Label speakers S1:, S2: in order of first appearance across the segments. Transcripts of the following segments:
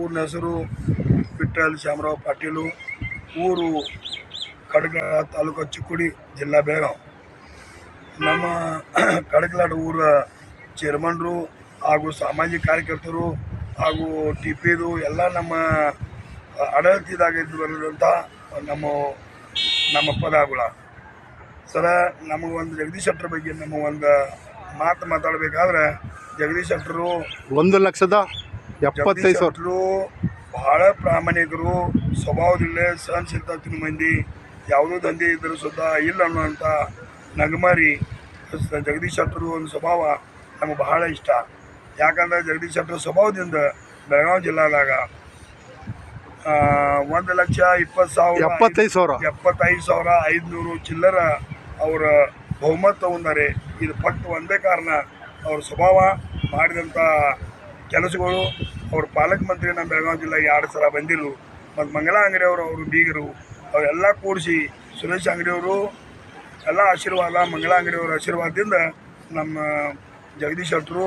S1: ಪೂರ್ಣ ಹೆಸರು ವಿಠ್ಠಲ್ ಶಾಮರಾವ್ ಪಾಟೀಲು, ಊರು ಕಡಗ ತಾಲೂಕು ಚಿಕ್ಕುಡಿ, ಜಿಲ್ಲಾ ಬೆಳಗಾವ್. ನಮ್ಮ ಕಡಗಲಾಡ ಊರ ಚೇರ್ಮನ್ರು ಹಾಗೂ ಸಾಮಾಜಿಕ ಕಾರ್ಯಕರ್ತರು ಹಾಗೂ ಟಿ ಪಿದು ಎಲ್ಲ ನಮ್ಮ ಆಡಳಿತದಾಗ ಇದ್ದು ಬರೋದಂಥ ನಮ್ಮ ನಮ್ಮ ಪದಗಳ. ಸರ ನಮಗೆ ಒಂದು ಜಗದೀಶ್ ಶೆಟ್ಟರ್ ಬಗ್ಗೆ ನಮ್ಮ ಒಂದು ಮಾತು ಮಾತಾಡಬೇಕಾದ್ರೆ ಜಗದೀಶ್ ಶೆಟ್ಟರು
S2: ಒಂದು ಲಕ್ಷದ ಎಪ್ಪತ್ತೈದು ಸಾವಿರ.
S1: ಬಹಳ ಪ್ರಾಮಾಣಿಕರು ಸ್ವಭಾವದಲ್ಲೇ ಸಹನಶೀಲತಾ ಮಂದಿ ಯಾವುದೋ ದಂಧೆ ಇದ್ದರೂ ಸುತ್ತ ಇಲ್ಲ ಅನ್ನುವಂಥ ನಗಮಾರಿ ಜಗದೀಶ್ ಶೆಟ್ಟರು ಒಂದು ಸ್ವಭಾವ ನಮಗೆ ಬಹಳ ಇಷ್ಟ. ಯಾಕಂದ್ರೆ ಜಗದೀಶ್ ಶೆಟ್ಟರು ಸ್ವಭಾವದಿಂದ ಬೆಳಗಾವಿ ಜಿಲ್ಲಾದಾಗ ಒಂದು ಲಕ್ಷ ಇಪ್ಪತ್ತು ಸಾವಿರ
S2: ಎಪ್ಪತ್ತೈದು ಸಾವಿರ.
S1: ಎಪ್ಪತ್ತೈದು ಸಾವಿರ ಐದುನೂರು ಚಿಲ್ಲರ ಅವರ ಬಹುಮತ ಹೊಂದಾರೆ ಇದು ಪಟ್ಟು ಒಂದೇ ಕಾರಣ ಅವ್ರ ಸ್ವಭಾವ ಮಾಡಿದಂಥ ಕೆಲಸಗಳು ಅವ್ರ ಪಾಲಕ ಮಂತ್ರಿ ನಮ್ಮ ಬೆಳಗಾವಿ ಜಿಲ್ಲೆಗೆ ಎರಡು ಸಲ ಬಂದಿರು ಮತ್ತು ಮಂಗಳಾ ಅಂಗಡಿಯವರು ಅವರು ಬೀಗರು. ಅವರೆಲ್ಲ ಕೂಡಿಸಿ ಸುರೇಶ್ ಅಂಗಡಿಯವರು ಎಲ್ಲ ಆಶೀರ್ವಾದ ಮಂಗಳಾ ಅಂಗಡಿಯವರ ಆಶೀರ್ವಾದದಿಂದ ನಮ್ಮ ಜಗದೀಶ್ ಶೆಟ್ಟರು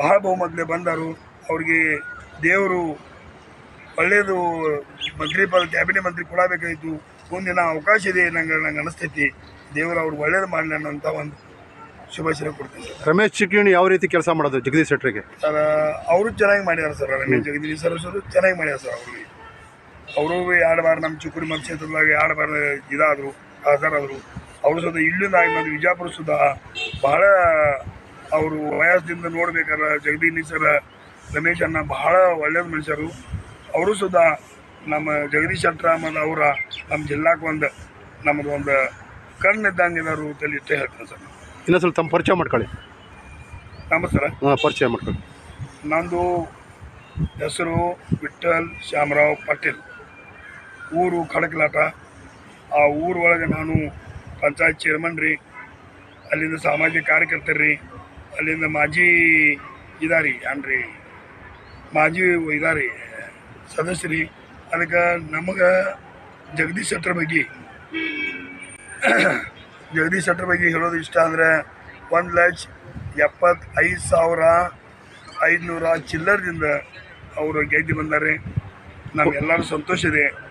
S1: ಬಹಳ ಬಹುಮತಲೆ ಬಂದರು. ಅವ್ರಿಗೆ ದೇವರು ಒಳ್ಳೆಯದು ಮಂತ್ರಿ ಪದ ಕ್ಯಾಬಿನೆಟ್ ಮಂತ್ರಿ ಕೊಡಬೇಕಾಯಿತು. ಮುಂದಿನ ಅವಕಾಶ ಇದೆ ನಂಗೆ ನಂಗೆ ಅನಿಸ್ತೈತಿ. ದೇವರು ಅವ್ರಿಗೆ ಒಳ್ಳೇದು ಮಾಡಲಿ ಅನ್ನೋಂಥ ಒಂದು ಶುಭಾಶಯ ಕೊಡ್ತೀನಿ ಸರ್.
S2: ರಮೇಶ್ ಚಿಕ್ಕಿಣಿ ಯಾವ ರೀತಿ ಕೆಲಸ ಮಾಡೋದು ಜಗದೀಶ್ ಶೆಟ್ಟರಿಗೆ?
S1: ಸರ್ ಅವರು ಚೆನ್ನಾಗಿ ಮಾಡಿದ್ದಾರೆ sir Ramesh Jagadish sir sir ಚೆನ್ನಾಗಿ ಮಾಡ್ಯಾರ ಸರ್ ಅವ್ರಿಗೆ. ಅವರು ಎರಡು ಬಾರ ನಮ್ಮ ಚಿಕ್ಕುಡಿ ಮತಕ್ಷೇತ್ರದಾಗ ಎರಡು ಬಾರ ಇದಾದರು ಆದರು ಅವರು ಸುದ ಇಲ್ಲಿಂದ ಆಗಿ ಬಂದು ವಿಜಯಪುರ ಸುದ ಬಹಳ ಅವರು ವಯಸ್ಸಿಂದ ನೋಡ್ಬೇಕಾದ್ರೆ ಜಗದೀಶ್ ಸರ್ ರಮೇಶ್ ಅಣ್ಣ ಬಹಳ ಒಳ್ಳೆಯ ಮನುಷ್ಯರು. ಅವರು ಸುದ ನಮ್ಮ ಜಗದೀಶ್ ಶೆಟ್ಟರ ಮತ್ತು ಅವರ ನಮ್ಮ ಜಿಲ್ಲಾಕ್ಕೆ ಒಂದು ನಮ್ಮದು ಒಂದು ಕಣ್ಣಿದ್ದಂಗೆ ಇದಾರು ತಲೆ ಇಷ್ಟೇ ಹೇಳ್ತೀನಿ ಸರ್.
S2: ಇನ್ನೊಂದು ಸ್ವಲ್ಪ ತಮ್ಮ ಪರಿಚಯ ಮಾಡ್ಕೊಳ್ಳಿ.
S1: ನಮಸ್ಕಾರ
S2: ಹಾಂ ಪರಿಚಯ ಮಾಡ್ಕೊಳ್ಳಿ.
S1: ನಂದು ಹೆಸರು ವಿಠಲ್ ಶ್ಯಾಮರಾವ್ ಪಾಟೀಲ್. ಊರು ಖಡಕ್ಲಾಟ ಆ ಊರೊಳಗೆ ನಾನು ಪಂಚಾಯತ್ ಚೇರ್ಮನ್ ರೀ. ಅಲ್ಲಿಂದ ಸಾಮಾಜಿಕ ಕಾರ್ಯಕರ್ತರು. ರೀ ಅಲ್ಲಿಂದ ಮಾಜಿ ಇದಾರಿ ಅನ್ರಿ ಮಾಜಿ ಇದಾರಿ ಸದಸ್ಯರಿ. ಅದಕ್ಕೆ ನಮಗೆ ಜಗದೀಶ್ ಶೆಟ್ಟರ್ ಬಗ್ಗೆ ಜಗದೀಶ್ ಶೆಟ್ಟರ್ ಬಗ್ಗೆ ಹೇಳೋದು ಇಷ್ಟ ಅಂದರೆ ಒಂದು ಲಕ್ಷ ಎಪ್ಪತ್ತೈದು ಸಾವಿರ ಐದುನೂರ ಚಿಲ್ಲರದಿಂದ ಅವರು ಗೆದ್ದು ಬಂದಾರೆ. ನಮಗೆಲ್ಲರೂ ಸಂತೋಷ ಇದೆ.